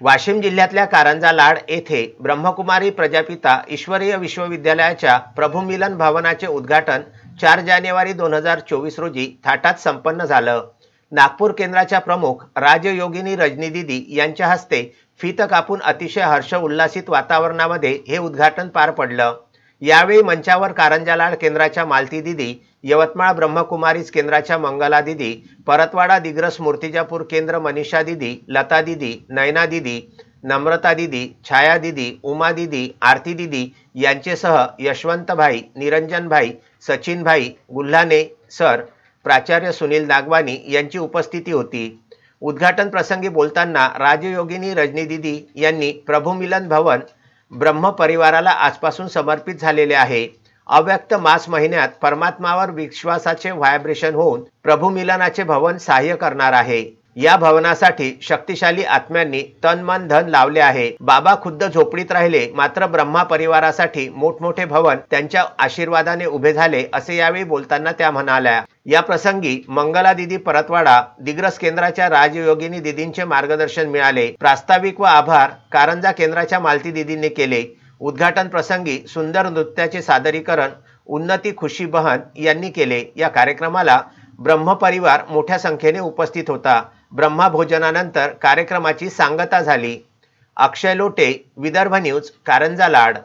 वाशिम जिल्ह्यातल्या कारंजा लाड येथे ब्रह्मकुमारी प्रजापिता ईश्वरीय विश्वविद्यालयाच्या प्रभूमिलन भवनाचे उद्घाटन चार जानेवारी दोन हजार चोवीस रोजी थाटात संपन्न झालं. नागपूर केंद्राच्या प्रमुख राजयोगिनी रजनी दिदी यांच्या हस्ते फित कापून अतिशय हर्ष उल्हासित वातावरणामध्ये हे उद्घाटन पार पडलं. यावेळी मंचावर कारंजा लाड केंद्राच्या मालती दिदी यवतमाळ ब्रह्मकुमारीज केंद्राच्या मंगला दिदी परतवाडा दिग्रस मूर्तिजापूर केंद्र मनीषा दिदी लता दिदी नयना दिदी नम्रता दिदी छाया दिदी उमा दिदी आरती दिदी यांचेसह यशवंतभाई निरंजनभाई सचिनभाई गुल्हाने सर प्राचार्य सुनील नागवानी यांची उपस्थिती होती. उद्घाटन प्रसंगी बोलताना राजयोगिनी रजनी दिदी यांनी प्रभूमिलन भवन ब्रह्म परिवाराला आजपासून समर्पित झालेले आहे. अव्यक्त मास महिन्यात परमात्मावर विश्वासाचे व्हायब्रेशन होऊन प्रभू मिलनाचे भवन सहाय्य करणार आहे. या भवनासाठी शक्तिशाली आत्म्यांनी तन मन धन लावले आहे. बाबा खुद्द झोपडीत राहिले मात्र ब्रह्मा परिवारासाठी मोठमोठे भवन त्यांच्या आशीर्वादाने उभे झाले असे यावेळी बोलताना त्या म्हणाल्या. या प्रसंगी मंगला दिदी परतवाडा दिग्रस केंद्राच्या राजयोगिनी दिदींचे मार्गदर्शन मिळाले. प्रास्ताविक व आभार कारंजा केंद्राच्या मालती दिदींनी केले. उद्घाटन प्रसंगी सुंदर नृत्याचे सादरीकरण उन्नती खुशी बहन यांनी केले. या कार्यक्रमाला ब्रह्मपरिवार मोठ्या संख्येने उपस्थित होता. ब्रह्मभोजनानंतर कार्यक्रमाची सांगता झाली. अक्षय लोटे विदर्भ न्यूज कारंजा लाड.